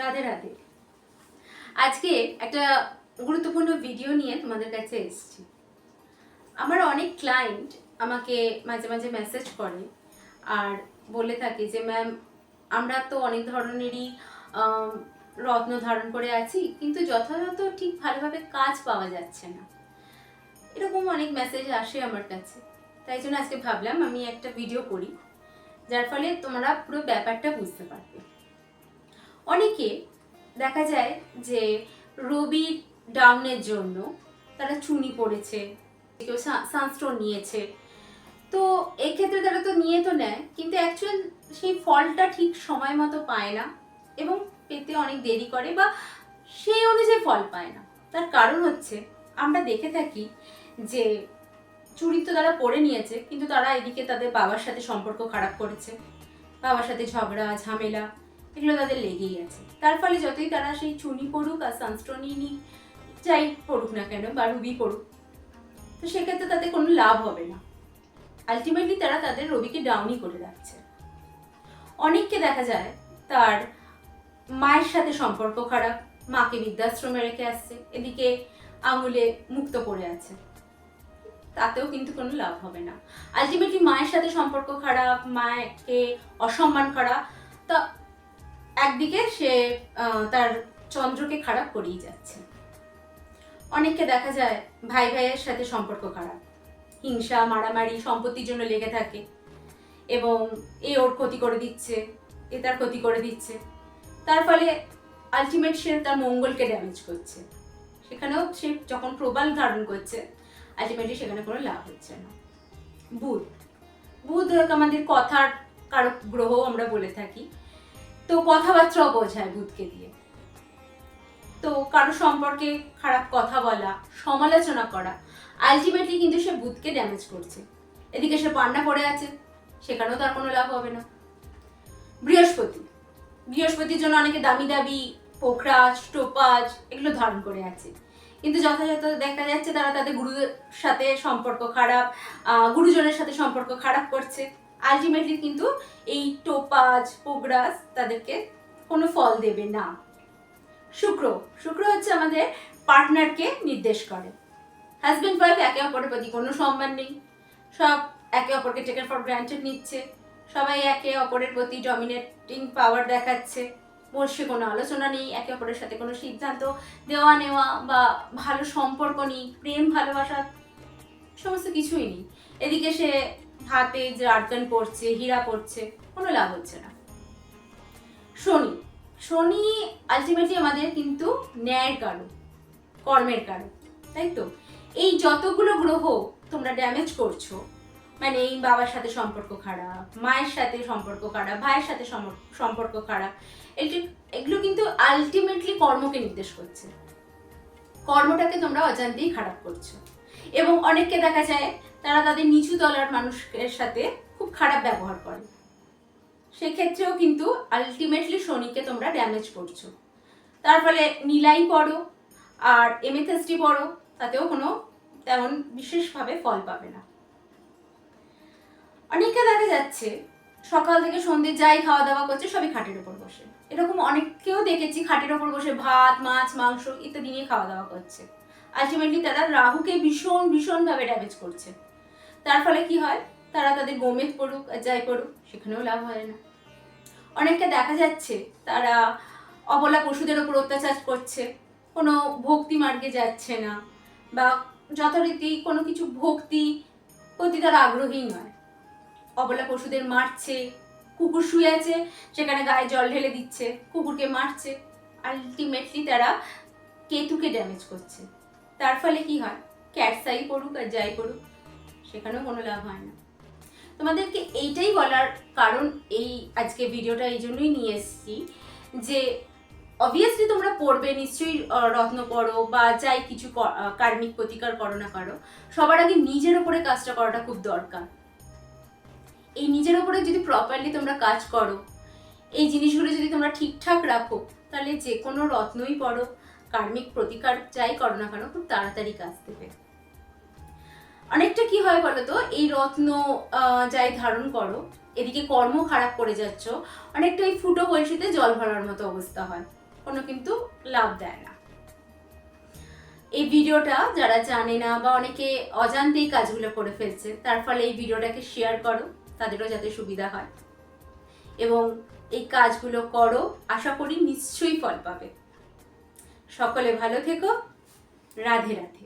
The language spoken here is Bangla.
রাধে রাধে। আজকে একটা গুরুত্বপূর্ণ ভিডিও নিয়ে তোমাদের কাছে এসেছি। আমার অনেক ক্লায়েন্ট আমাকে মাঝে মাঝে মেসেজ করে আর বলে থাকে যে ম্যাম আমরা তো অনেক ধরনেরই রত্ন ধারণ করে আছি, কিন্তু যথাযথ ঠিক ভালোভাবে কাজ পাওয়া যাচ্ছে না। এরকম অনেক মেসেজ আসে আমার কাছে। তাই জন্য আজকে ভাবলাম আমি একটা ভিডিও করি, যার ফলে তোমরা পুরো ব্যাপারটা বুঝতে পারবে। অনেকে দেখা যায় যে রবির ডাউনের জন্য তারা চুনি পড়েছে কেউ সানস্টোন নিয়েছে। তো এক্ষেত্রে তারা তো নিয়ে তো নেয়, কিন্তু অ্যাকচুয়াল সেই ফলটা ঠিক সময় মতো পায় না এবং পেতে অনেক দেরি করে বা সেই অনুযায়ী ফল পায় না। তার কারণ হচ্ছে আমরা দেখে থাকি যে চুরি তো তারা পরে নিয়েছে, কিন্তু তারা এদিকে তাদের বাবার সাথে সম্পর্ক খারাপ করেছে। বাবার সাথে ঝগড়া, ঝামেলা এগুলো তাদের লেগেই আছে। তার ফলে যতই তারা সেই চুনি পড়ুক আর সানস্টোনই যাই পড়ুক না কেন, বা রুবি পড়ুক, তো সেক্ষেত্রে তাদের কোনো লাভ হবে না। আলটিমেটলি তারা তাদের রবিকে ডাউনই করে রাখছে। অনেককে দেখা যায় তার মায়ের সাথে সম্পর্ক খারাপ, মাকে বৃদ্ধাশ্রমে রেখে আসছে, এদিকে আঙুলে মুক্ত পড়ে আছে। তাতেও কিন্তু কোনো লাভ হবে না। আলটিমেটলি মায়ের সাথে সম্পর্ক খারাপ, মাকে অসম্মান করা, তা একদিকে সে তার চন্দ্রকে খারাপ করেই যাচ্ছে। অনেককে দেখা যায় ভাই ভাইয়ের সাথে সম্পর্ক খারাপ। হিংসা, মারামারি, সম্পত্তির জন্য লেগে থাকে এবং এ ওর ক্ষতি করে দিচ্ছে, এ তার ক্ষতি করে দিচ্ছে। তার ফলে আলটিমেট সে তার মঙ্গলকে ড্যামেজ করছে। সেখানেও সে যখন প্রবাল ধারণ করছে আলটিমেটলি সেখানে কোনো লাভ হচ্ছে না। বুধ বুধ আমাদের কথার কারক গ্রহ আমরা বলে থাকি। তো কথাবার্তাও বোঝায় বুধকে দিয়ে। তো কারও সম্পর্কে খারাপ কথা বলা, সমালোচনা করা আলটিমেটলি কিন্তু সে বুধকে ড্যামেজ করছে। এদিকে সে পান্না পড়ে আছে, সেখানেও তার কোনো লাভ হবে না। বৃহস্পতি। বৃহস্পতির জন্য অনেকে দামি দাবি পোখরাজ টোপাজ এগুলো ধারণ করে আছে। কিন্তু যথাযথ দেখা যাচ্ছে তারা তাদের গুরুর সাথে সম্পর্ক খারাপ গুরুজনের সাথে সম্পর্ক খারাপ করছে। আলটিমেটলি কিন্তু এই টোপাজ পোগরাজ তাদেরকে কোনো ফল দেবে না। শুক্র শুক্র হচ্ছে আমাদের পার্টনারকে নির্দেশ করে। হাজব্যান্ড ওয়াইফ একে অপরের প্রতি কোনো সম্মান নেই। সব একে অপরকে টেকেন ফর গ্রান্টেড নিচ্ছে। সবাই একে অপরের প্রতি ডমিনেটিং পাওয়ার দেখাচ্ছে। বসে কোনো আলোচনা নেই, একে অপরের সাথে কোনো সিদ্ধান্ত দেওয়া নেওয়া বা ভালো সম্পর্ক নেই, প্রেম, ভালোবাসা, সমস্ত কিছুই নেই। এদিকে সে হাতে যে আর্কান পড়ছে হীরা পড়ছে কোনো লাভ হচ্ছে না। শনি শনি আলটিমেটলি আমাদের কিন্তু ন্যায়ের কারণ, কর্মের কারণ, তাই তো? এই যতগুলো গ্রহ তোমরা ড্যামেজ করছ মানে এই বাবার সাথে সম্পর্ক খারাপ, মায়ের সাথে সম্পর্ক খারাপ, ভাইয়ের সাথে সম্পর্ক খারাপ এগুলো কিন্তু আলটিমেটলি কর্মকে নির্দেশ করছে। কর্মটাকে তোমরা অজান্তেই খারাপ করছ। এবং অনেককে দেখা যায় তারা তাদের নিচু তলার মানুষের সাথে খুব খারাপ ব্যবহার করে। সেক্ষেত্রেও কিন্তু আলটিমেটলি শনিকে তোমরা ড্যামেজ করছ। তার ফলে নীলাই পড়ো আর এমেথেস্টি পড়ো, তাতেও কোনো তেমন বিশেষভাবে ফল পাবে না। অনেকে দেখা যাচ্ছে সকাল থেকে সন্ধ্যে যাই খাওয়া দাওয়া করছে, সবই খাটের ওপর বসে। এরকম অনেককেও দেখেছি খাটের ওপর বসে ভাত, মাছ, মাংস ইত্যাদি নিয়ে খাওয়া দাওয়া করছে। আলটিমেটলি তারা রাহুকে ভীষণ, ভীষণভাবে ড্যামেজ করছে। তার ফলে কি হয়? তারা তাদের গোমেদ পড়ুক আর যাই পড়ুক, সেখানেও লাভ হয় না। অনেককে দেখা যাচ্ছে তারা অবলা পশুদের ওপর অত্যাচার করছে। কোনো ভক্তি মার্গে যাচ্ছে না বা যথারীতি কোনো কিছু ভক্তি প্রতি তারা আগ্রহী নয়। অবলা পশুদের মারছে, কুকুর শুয়ে আছে, সেখানে গায়ে জল ঢেলে দিচ্ছে, কুকুরকে মারছে। আলটিমেটলি তারা কেতুকে ড্যামেজ করছে। তার ফলে কি হয়? ক্যাটসাই পড়ুক আর যাই পড়ুক সেখানেও কোনো লাভ হয় না। তোমাদেরকে এইটাই বলার কারণ এই আজকে ভিডিওটা এই জন্যই নিয়ে এসেছি যে অবভিয়াসলি তোমরা পড়বে, নিশ্চয়ই রত্ন করো বা যাই কিছু কার্মিক প্রতিকার করো না করো, সবার আগে নিজের ওপরে কাজটা করাটা খুব দরকার। এই নিজের ওপরে যদি প্রপারলি তোমরা কাজ করো, এই জিনিসগুলো যদি তোমরা ঠিকঠাক রাখো, তাহলে যে কোনো রত্নই পড়ো, কার্মিক প্রতিকার যাই করো না কেন, খুব তাড়াতাড়ি কাজ দেবে। হয় বলো তো এই রত্ন যাই ধারণ করো, এদিকে কর্ম খারাপ করে যাচ্ছ, অনেকটা এই ফুটো বয়সীতে জল ভরার মতো অবস্থা হয়। কোনো কিন্তু লাভ দেয় না। এই ভিডিওটা যারা জানে না বা অনেকে অজান্তেই কাজগুলো করে ফেলছে, তার ফলে এই ভিডিওটাকে শেয়ার করো, তাদেরও যাতে সুবিধা হয়। এবং এই কাজগুলো করো, আশা করি নিশ্চয়ই ফল পাবে। সকলে ভালো থেকো। রাধে রাধে।